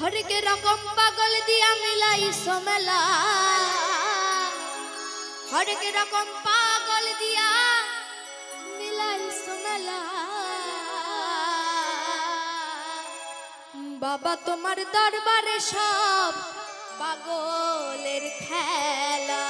হরকে রকম পাগল দিয়া মিলাই সোমেলা হরকে রকম পাগল দিয়া মিলাই সোমেলা বাবা তোমার দরবারে সব পাগলের খেলা।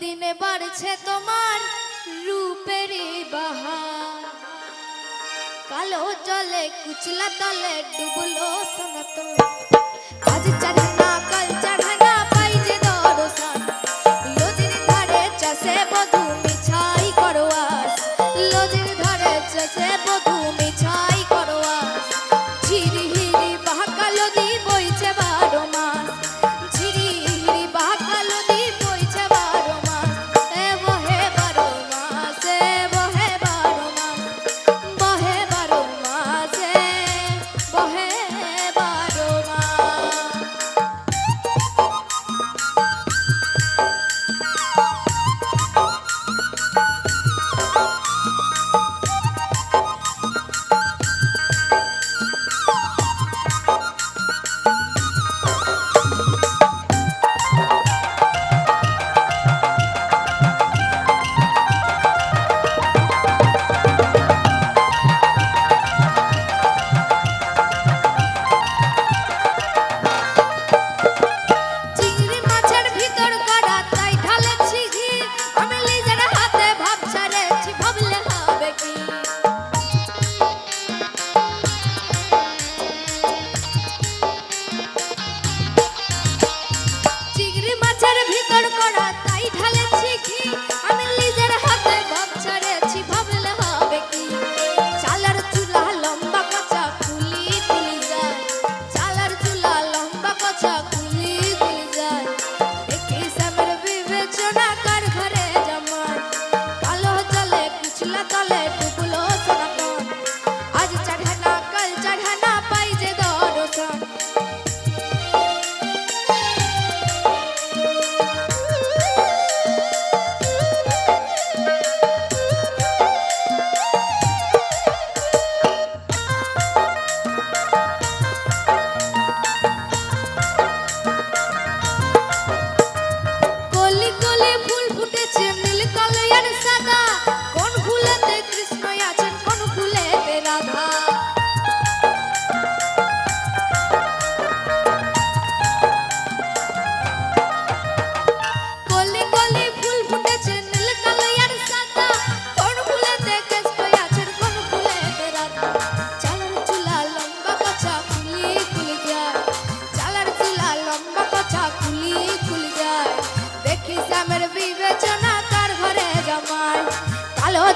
দিনে বাড়ছে তোমার রূপের বাহার। কালো জলে, কুচলা তলে ডুবলো সনাতন। আজ আজ চরনা কাল চড়ান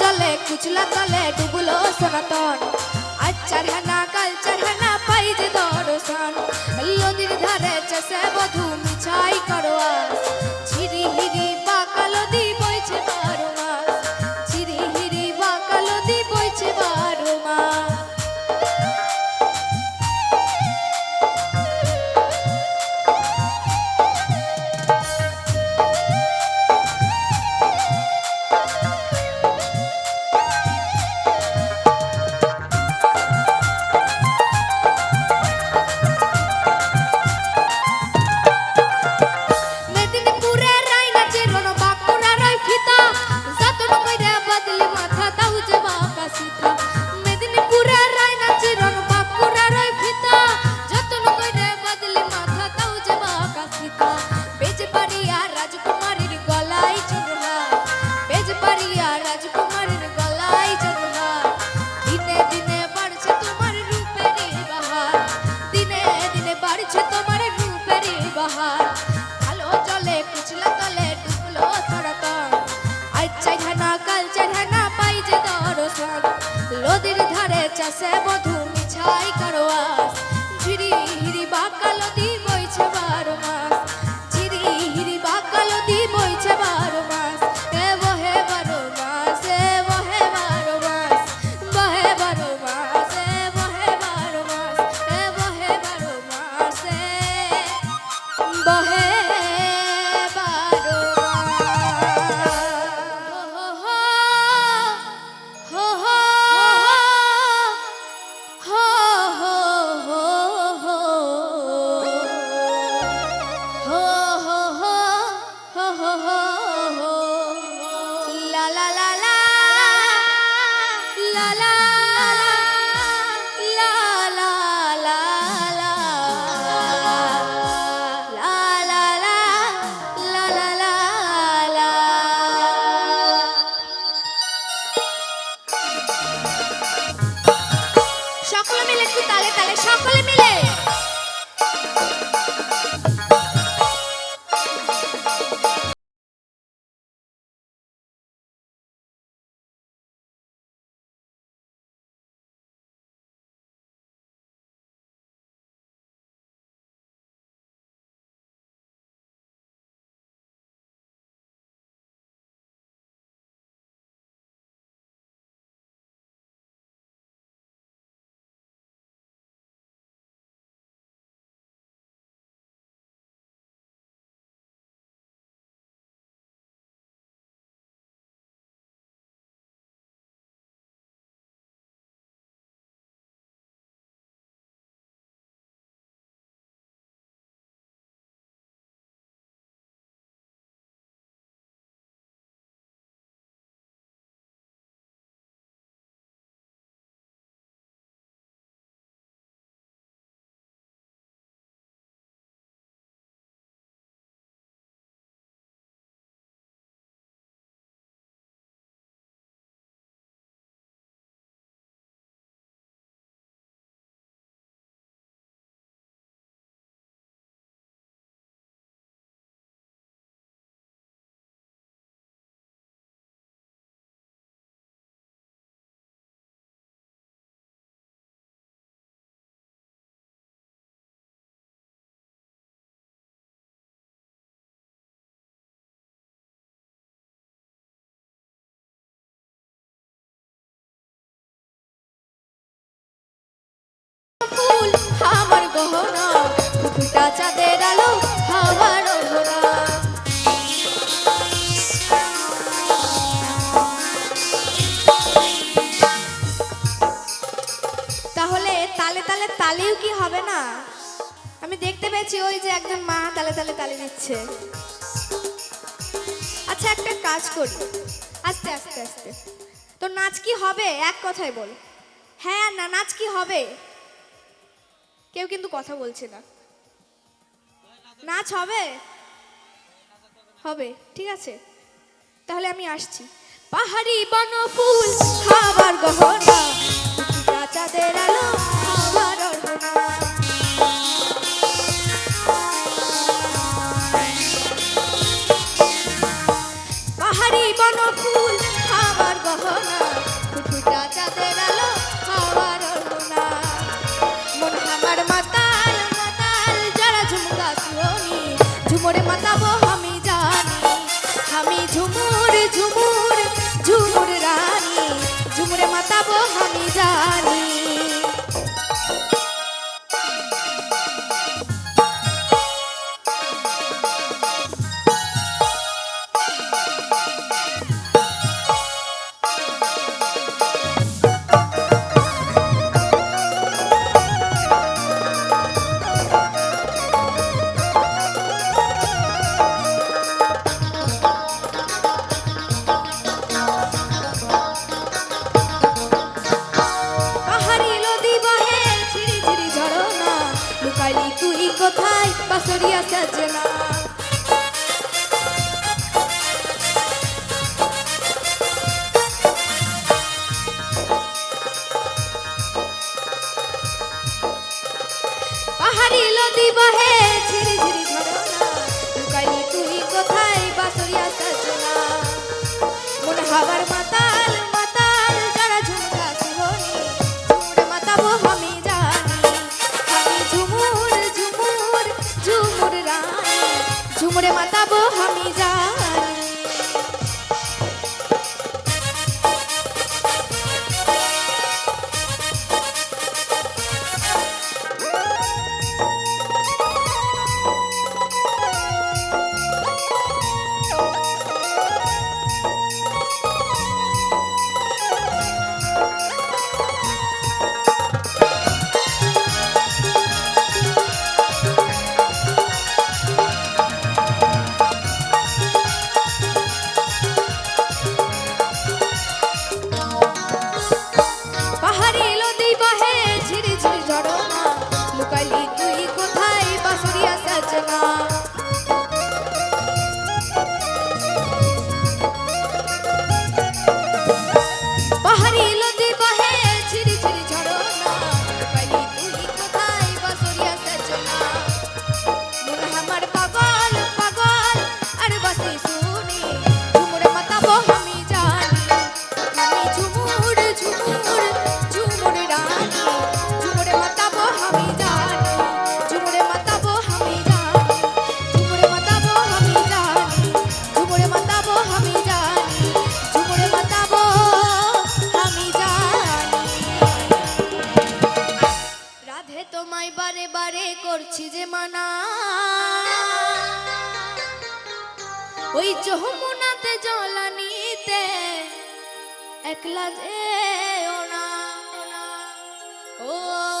চলে কুচলা তলে ডুবলো সনাতন। আচ্ছার হানা কালচার হানা পাই যে দর্শন। নদীর ধারে চেষে বধু, মিছাই করোয়া ঝিরি হিরি পাকালো দি বইছে তাহলে তালে তালে তালেও কি হবে না? আমি দেখতে পেয়েছি ওই যে একজন মা তালে তালে তালে দিচ্ছে আচ্ছা একটা কাজ করি। আস্তে আস্তে আস্তে। তো নাচ কি হবে? এক কথায় বল। হ্যাঁ না, নাচ কি হবে? কেউ কিন্তু কথা বলছে না। নাচ হবে? হবে, ঠিক আছে। তাহলে আমি আসছি। পাহাড়ি বনফুল, খাবার গহনা চাচাদের চাঁদের আলো। ওই যমুনাতে জলানিতে একলা যে বাবা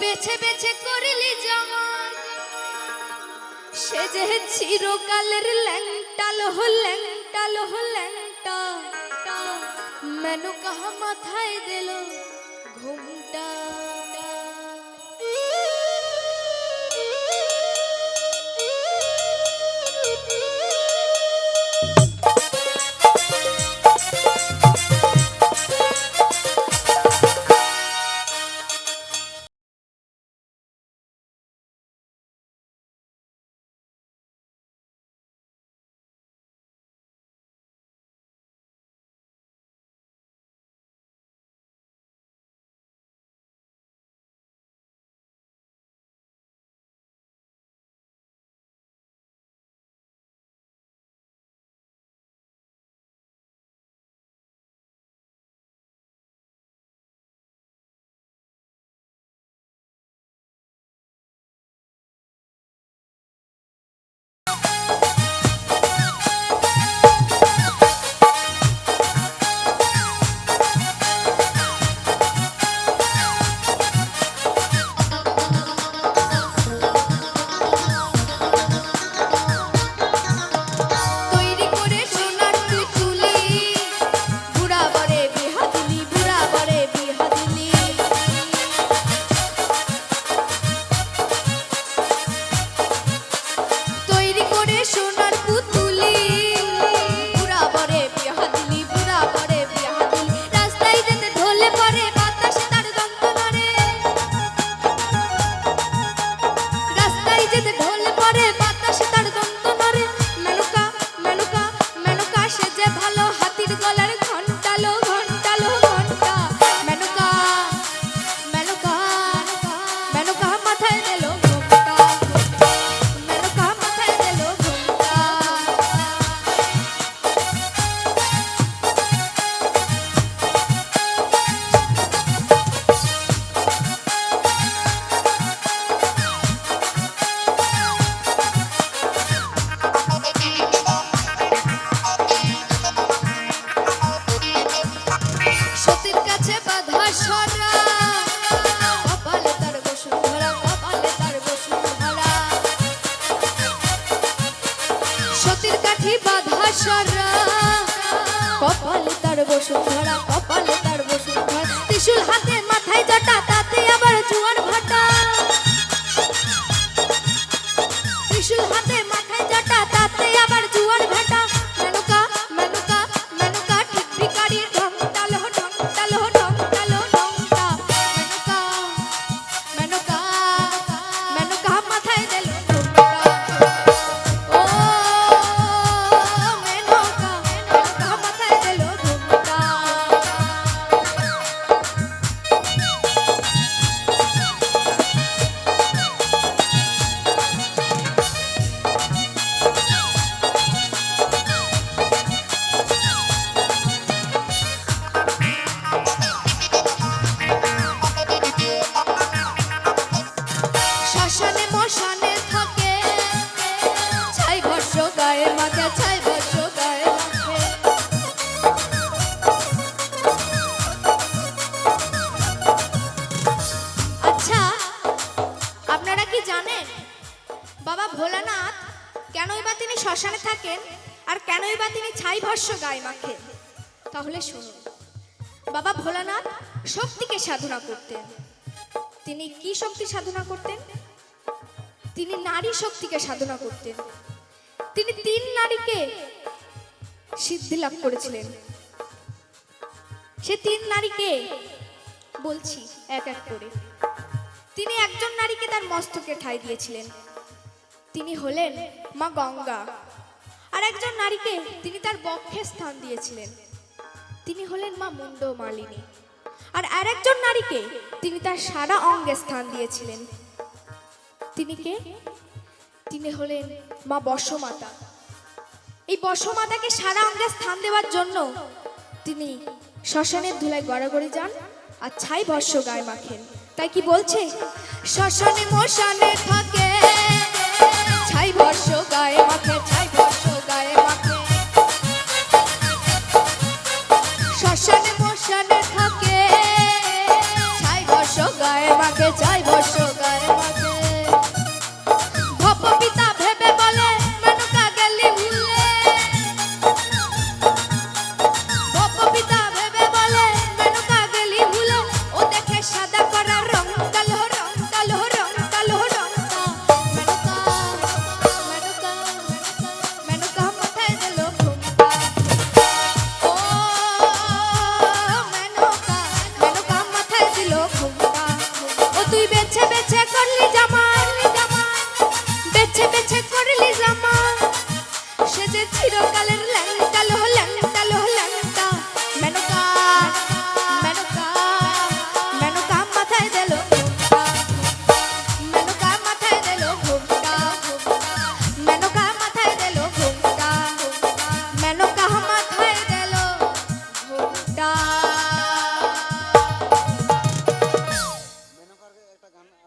বেছে বেছে করলি জমান সে যে চিরকালের ল্যাংটাল হো ল্যাংটাল হো ল্যাংটা। মেনু কাহা মাথায় দিল ঘুমটা। কি শক্তি সাধনা করতেন? তিনি নারী শক্তিকে সাধনা করতেন। তিনি তিন নারীকে সিদ্ধি লাভ করেছিলেন। সে তিন নারীকে, বলছি, এক এক করে। তিনি একজন নারীকে তার মস্তকে ঠাঁই দিয়েছিলেন। তিনি হলেন মা গঙ্গা। আর একজন নারীকে তিনি তার বক্ষে স্থান দিয়েছিলেন। তিনি হলেন মা মুন্ড মালিনী আর আরেকজন নারীকে তিনি তার সারা অঙ্গে স্থান দিয়েছিলেন। তিনি কে? তিনি হলেন মা বসমাতা। এই বসমাতাকে সারা অঙ্গে স্থান দেওয়ার জন্য তিনি শ্মশানের ধুলায় গড়াগড়ি যান আর ছাই ভস্য গায়ে মাখেন। তাই কি বলছে? শ্মশানে মশানে থাকে, ছাই ভস্য গায়ে মাখে, ছাই গায়ে মাকে চাই ভস্য গায়ে মাখে।